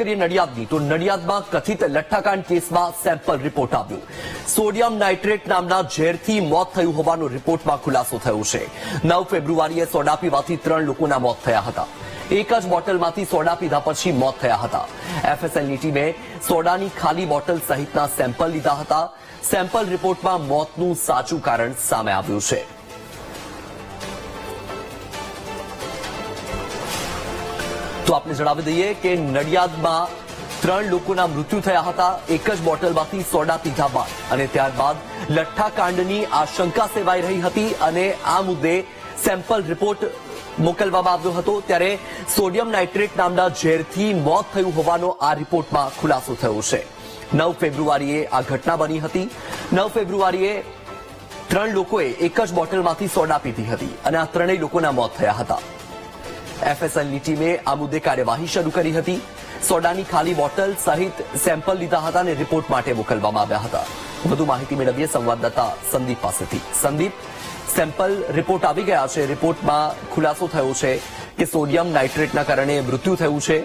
કરીએ નડિયાદની તો નડિયાદમાં કથિત લઠ્ઠાકાંડ કેસમાં સેમ્પલ રિપોર્ટ આવ્યો. સોડિયમ નાઇટ્રેટ નામના ઝેરથી મોત થયું હોવાનો રિપોર્ટમાં ખુલાસો થયો છે. નવ ફેબ્રુઆરીએ સોડા પીવાથી ત્રણ લોકોના મોત થયા હતા. એક જ બોટલમાંથી સોડા પીધા પછી મોત થયા હતા. એફએસએલની ટીમે સોડાની ખાલી બોટલ સહિતના સેમ્પલ લીધા હતા. સેમ્પલ રિપોર્ટમાં મોતનું સાચું કારણ સામે આવ્યું છે. તો આપને જણાવી દઈએ કે નડિયાદમાં ત્રણ લોકોના મૃત્યુ થયા હતા. એક જ બોટલમાંથી સોડા પીધા બાદ. અને ત્યારબાદ લઠ્ઠાકાંડની આશંકા સેવાઈ રહી હતી અને આ મુદ્દે સેમ્પલ રિપોર્ટ મોકલવામાં આવ્યો હતો. ત્યારે સોડિયમ નાઇટ્રેટ નામના ઝેરથી મોત થયું હોવાનો આ રિપોર્ટમાં ખુલાસો થયો છે. નવ ફેબ્રુઆરીએ આ ઘટના બની હતી. નવ ફેબ્રુઆરીએ ત્રણ લોકોએ એક જ બોટલમાંથી સોડા પીધી હતી અને આ ત્રણેય લોકોના મોત થયા હતા. એફએસએલની ટીમે આ મુદ્દે કાર્યવાહી શરૂ કરી હતી. સોડાની ખાલી બોટલ સહિત સેમ્પલ લીધા હતા અને રિપોર્ટ માટે મોકલવામાં આવ્યા હતા. વધુ માહિતી મેળવીએ સંવાદદાતા સંદીપ પાસેથી. સંદીપ, સેમ્પલ રિપોર્ટ આવી ગયા છે. રિપોર્ટમાં ખુલાસો થયો છે કે સોડિયમ નાઇટ્રેટના કારણે મૃત્યુ થયું છે.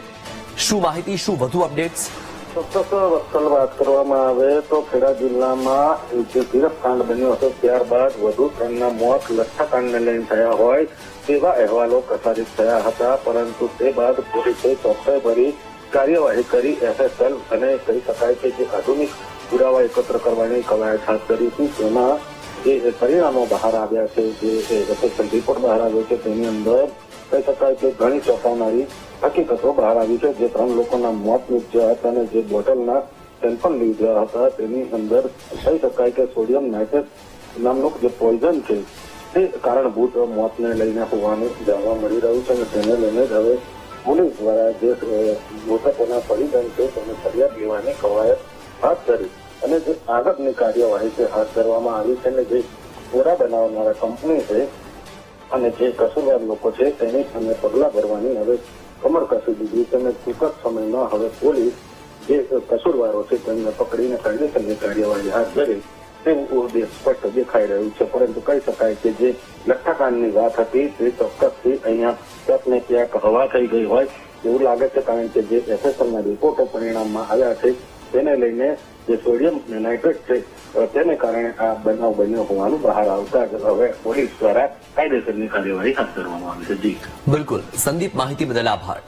શું માહિતી, શું વધુ અપડેટ્સ? ચોક્કસ વત્સલ વાત કરવામાં આવે તો ખેડા જિલ્લામાં જે તીરથકાંડ બન્યો હતો ત્યારબાદ વધુ ત્રણના મોત લઠ્ઠાકાંડને લઈને થયા હોય તેવા અહેવાલો પ્રસારિત થયા હતા પરંતુ તે બાદ પોલીસે ચોકસાઈ ભરી કાર્યવાહી કરી એફએસએલ અને કહી શકાય કે જે આધુનિક પુરાવા એકત્ર કરવાની કવાયત હાથ કરી હતી તેમાં જે પરિણામો બહાર આવ્યા છે જે એફએસએલ રિપોર્ટ બહાર આવ્યો છે તેની અંદર કહી શકાય કે ઘણી ચોંકાવનારી હકીકતો બહાર આવી છે જે ત્રણ લોકોના મોત નીપજ્યા હતા અને જે બોટલના સેમ્પલ લીધા હતા, તેની અંદર કહી શકાય કે સોડિયમ નાઇટ્રેટ નામનું જે પોઈઝન છે, તે કારણભૂત મોતને લઈને હોવાનું જાણવા મળી રહ્યું છે અને તેને લઈને જ હવે પોલીસ દ્વારા જે મૃતકોના પરિજન છે, તેને ફરિયાદ લેવાની કવાયત હાથ ધરી અને જે આગળની કાર્યવાહી છે, હાથ ધરવામાં આવી છે અને જે સોડા બનાવનારા કંપની છે અને જે કસૂરવાર લોકો છે, તેની સામે પગલાં ભરવાની હવે કમર કસી દીધી તેને ટૂંક સમયમાં હવે પોલીસ જે કસૂરવારો છે તેમને પકડીને કાયદેસરની કાર્યવાહી હાથ ધરી તેવું સ્પષ્ટ દેખાઈ રહ્યું છે. પરંતુ કહી શકાય કે જે લઠ્ઠાકાંડની વાત હતી તે ચોક્કસથી અહીંયા ક્યાંક ક્યાંક હવા થઈ ગઈ હોય એવું લાગે છે. કારણ કે જે એસએસએલના રિપોર્ટો પરિણામમાં આવ્યા છે તેને લઈને જે સોડિયમ નાઇટ્રેટ છે તેને કારણે આ બનાવ બન્યો હોવાનું બહાર આવતા જ હવે પોલીસ દ્વારા કાયદેસરની કાર્યવાહી હાથ ધરવામાં આવી છે. જી. બિલકુલ. સંદીપ, માહિતી બદલ આભાર.